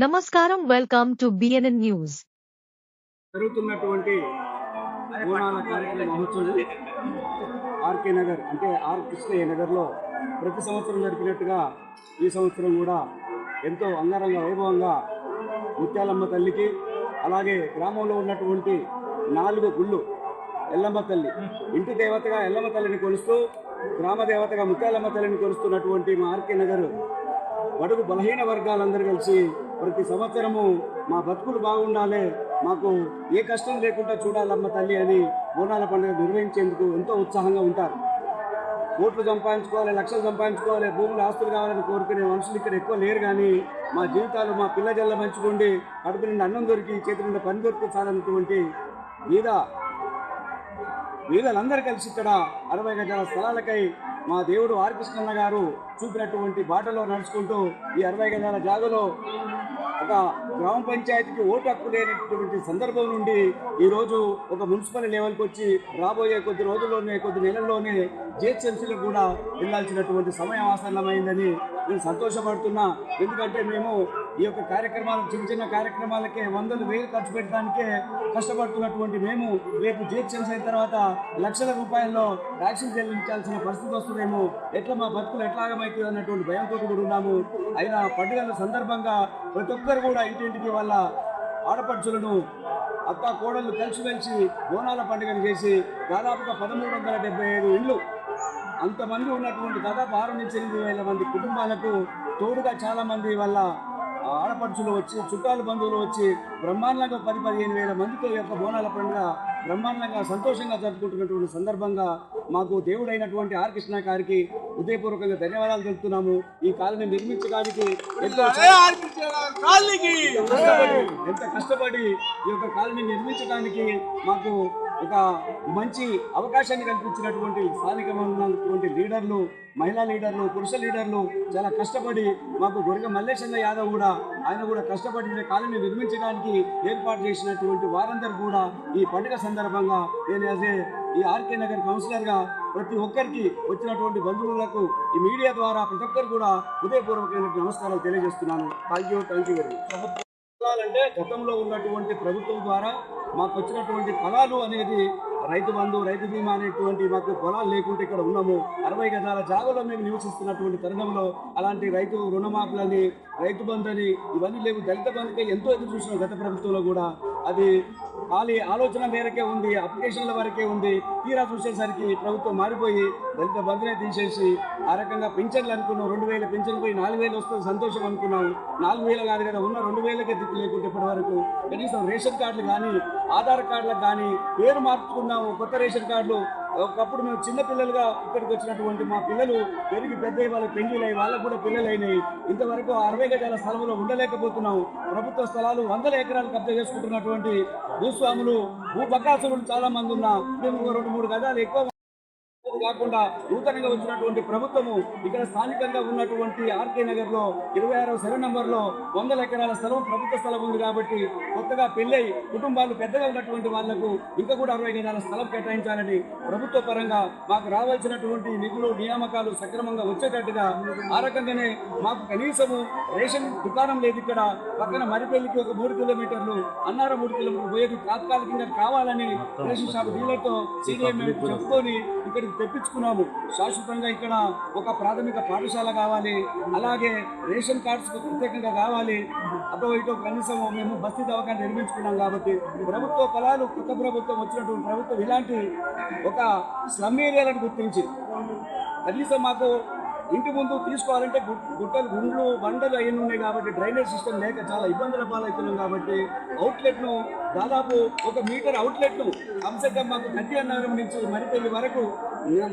నమస్కారం welcome to BNN news జరుగుతున్నటువంటి బోనాల కార్యక్రమ మహోత్సవం ఆర్కే నగర్ అంటే ఆర్ కృష్ణయ్య నగర్లో ప్రతి సంవత్సరం జరిపినట్టుగా ఈ సంవత్సరం కూడా ఎంతో అంగరంగ వైభవంగా ముత్యాలమ్మ తల్లికి అలాగే గ్రామంలో ఉన్నటువంటి నాలుగు గుళ్ళు ఎల్లమ్మ తల్లి ఇంటి దేవతగా ఎల్లమ్మ తల్లిని కొలుస్తూ గ్రామ దేవతగా ముత్యాలమ్మ తల్లిని కొలుస్తున్నటువంటి మా ఆర్కే నగర్ బడుగు బలహీన వర్గాలందరూ కలిసి ప్రతి సంవత్సరము మా బతుకులు బాగుండాలి మాకు ఏ కష్టం లేకుండా చూడాలమ్మ తల్లి అని బోనాల పండుగ నిర్వహించేందుకు ఎంతో ఉత్సాహంగా ఉంటారు. కోట్లు సంపాదించుకోవాలి లక్షలు సంపాదించుకోవాలి భూములు ఆస్తులు కావాలని కోరుకునే మనుషులు ఇక్కడ ఎక్కువ లేరు కానీ మా జీవితాలు మా పిల్ల జల్ల మంచుకోండి కడుపు నుండి అన్నం దొరికి చేతి నుండి పని దొరికి చాలన్నటువంటి మీద వీళ్ళందరూ కలిసి ఇక్కడ అరవై గజాల స్థలాలకై మా దేవుడు ఆర్కృష్ణన్న గారు చూపినటువంటి బాటలో నడుచుకుంటూ ఈ అరవై గజాల జాగలో ఒక గ్రామ పంచాయతీకి ఓటు హక్కు లేనటువంటి సందర్భం నుండి ఈరోజు ఒక మున్సిపల్ లెవెల్కి వచ్చి రాబోయే కొద్ది రోజుల్లోనే కొద్ది నెలల్లోనే జిహెచ్ఎంసీలకు కూడా వెళ్ళాల్సినటువంటి సమయం ఆసన్నమైందని నేను సంతోషపడుతున్నా. ఎందుకంటే మేము ఈ యొక్క కార్యక్రమాలు చిన్న చిన్న కార్యక్రమాలకే వందలు వేలు ఖర్చు పెట్టడానికే కష్టపడుతున్నటువంటి మేము రేపు జీహెచ్ఎంసీ అయిన తర్వాత లక్షల రూపాయల్లో వ్యాక్సిన్ చెల్లించాల్సిన పరిస్థితి వస్తుందేమో ఎట్లా మా బతుకులు ఎట్లాగమవుతుంది అన్నటువంటి భయంతో కూడా ఉన్నాము. అయినా పండుగల సందర్భంగా ప్రతి ఒక్కరు కూడా ఇంటింటికి వాళ్ళ ఆడపడుచులను అక్క కోడళ్ళు కలిసిమెలిసి బోనాల పండుగను చేసి దాదాపుగా పదమూడు వందల డెబ్బై ఐదు ఇండ్లు అంతమంది ఉన్నటువంటి దాదాపు ఆరు నుంచి ఎనిమిది వేల మంది కుటుంబాలకు తోడుగా చాలామంది వల్ల వాళ్ళ ఆడపడుచులు వచ్చి చుట్టాలు బంధువులు వచ్చి బ్రహ్మాండంగా పది పదిహేను వేల మందితో యొక్క బోనాల పండుగ బ్రహ్మాండంగా సంతోషంగా జరుపుకుంటున్నటువంటి సందర్భంగా మాకు దేవుడైనటువంటి ఆర్ కృష్ణ గారికి హృదయపూర్వకంగా ధన్యవాదాలు తెలుపుతున్నాము. ఈ కాలనీ నిర్మించడానికి ఎంత కష్టపడి ఈ యొక్క కాలనీ నిర్మించడానికి మాకు ఒక మంచి అవకాశాన్ని కల్పించినటువంటి స్థానికంగా లీడర్లు మహిళా లీడర్లు పురుష లీడర్లు చాలా కష్టపడి మాకు గొరిగ మల్లేశన్న యాదవ్ కూడా ఆయన కూడా కష్టపడి కాలనీ నిర్మించడానికి ఏర్పాటు చేసినటువంటి వారందరూ కూడా ఈ పండుగ సందర్భంగా నేను యాజ్ ఏ ఈ ఆర్కే నగర్ కౌన్సిలర్గా ప్రతి ఒక్కరికి వచ్చినటువంటి బంధువులకు ఈ మీడియా ద్వారా ప్రతి ఒక్కరు కూడా హృదయపూర్వకమైన నమస్కారాలు తెలియజేస్తున్నాను. Thank you thank you very much అంటే గతంలో ఉన్నటువంటి ప్రభుత్వం ద్వారా మాకు వచ్చినటువంటి ఫలాలు అనేది రైతు బంధు రైతు బీమా అనేటువంటి మాకు పొలాలు లేకుంటే ఇక్కడ ఉన్నాము. అరవై గజాల జాగలో మేము నివసిస్తున్నటువంటి తరుణంలో అలాంటి రైతు రుణమాఫీలని రైతు బంధు అని ఇవన్నీ లేవు. దళిత బంధుకే ఎంతో ఎదురు చూసిన గత ప్రభుత్వంలో కూడా అది ఖాళీ ఆలోచన మేరకే ఉంది అప్లికేషన్ల వరకే ఉంది. తీరా చూసేసరికి ప్రభుత్వం మారిపోయి దళిత బంధునే తీసేసి ఆ రకంగా పింఛన్లు అనుకున్నాం. రెండు వేల పింఛన్ పోయి నాలుగు వేలు వస్తుంది సంతోషం అనుకున్నాం. నాలుగు వేలు కాదు కదా ఉన్న రెండు వేలకే దిక్కు లేకుంటే ఇప్పటి వరకు. కనీసం రేషన్ కార్డులు కానీ ఆధార్ కార్డులకు కానీ పేరు మార్చుకున్నాము కొత్త రేషన్ కార్డులు ఒకప్పుడు మేము చిన్న పిల్లలుగా ఇక్కడికి వచ్చినటువంటి మా పిల్లలు పెరిగి పెద్ద వాళ్ళకి అయ్యి వాళ్ళకు కూడా పిల్లలు అయినాయి ఇంతవరకు అరవై గజాల స్థలంలో ఉండలేకపోతున్నాం ప్రభుత్వ స్థలాలు వందల ఎకరాలు కబ్జా చేసుకుంటున్నటువంటి భూస్వాములు భూ బకాసులు చాలా మంది ఉన్నా. మేము రెండు మూడు గజాలు ఎక్కువ కాకుండా నూతనంగా వచ్చినటువంటి ప్రభుత్వము ఇక్కడ స్థానికంగా ఉన్నటువంటి ఆర్కే నగర్లో ఇరవై ఆరవ సర్వే నంబర్లో వందల ఎకరాల స్థలం ప్రభుత్వ స్థలం ఉంది కాబట్టి కొత్తగా పెళ్ళై కుటుంబాలు పెద్దగా ఉన్నటువంటి వాళ్ళకు ఇంకా కూడా అరవై గజాల స్థలం కేటాయించాలని ప్రభుత్వ పరంగా మాకు రావాల్సినటువంటి నిధులు నియామకాలు సక్రమంగా వచ్చేటట్టుగా ఆ రకంగానే మాకు కనీసము రేషన్ దుకాణం లేదు ఇక్కడ. పక్కన మరిపల్లికి ఒక మూడు కిలోమీటర్లు అన్నార మూడు కిలోమీటర్లు పోయేది తాత్కాలికంగా కావాలని రేషన్ షాప్ డీలర్తో సీనియర్ మేము చెప్పుకొని ఇక్కడికి తెప్పించుకున్నాము శాశ్వతంగా ఇక్కడ ఒక ప్రాథమిక పాఠశాల కావాలి అలాగే రేషన్ కార్డ్స్ ప్రత్యేకంగా కావాలి. అటో ఇటో కనీసం మేము బస్తీ దవాఖాన నిర్మించుకున్నాం కాబట్టి ప్రభుత్వ ఫలాలు కొత్త ప్రభుత్వం వచ్చినటువంటి ప్రభుత్వం ఇలాంటి ఒక స్లమ్ ఏరియాలను గుర్తించి కనీసం మాకు ఇంటి ముందు తీసుకోవాలంటే గు- గుట్టలు గుండ్లు బండలు అయ్యి ఉన్నాయి కాబట్టి డ్రైనేజ్ సిస్టమ్ లేక చాలా ఇబ్బందుల పాలవుతున్నాం కాబట్టి అవుట్లెట్ను దాదాపు ఒక మీటర్ అవుట్లెట్ను కమ్సే మాకు గట్టి అన్నారం నుంచి మరిపెల్లి వరకు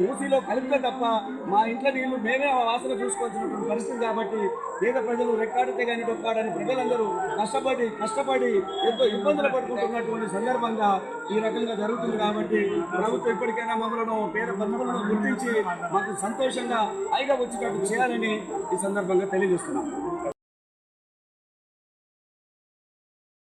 మూసీలో కలిపితే తప్ప మా ఇంట్లో నీళ్ళు మేమే ఆ వాసన చూసుకోవాల్సినటువంటి పరిస్థితి కాబట్టి పేద ప్రజలు రెక్కాడితే కానీ డొక్కాడని ప్రజలందరూ కష్టపడి కష్టపడి ఎంతో ఇబ్బందులు పడుకుంటున్నటువంటి సందర్భంగా ఈ రకంగా జరుగుతుంది కాబట్టి ప్రభుత్వం ఎప్పటికైనా మమ్మలను పేద బంధువులను గుర్తించి మాకు సంతోషంగా హాయిగా వచ్చేటట్టు చేయాలని ఈ సందర్భంగా తెలియజేస్తున్నాం.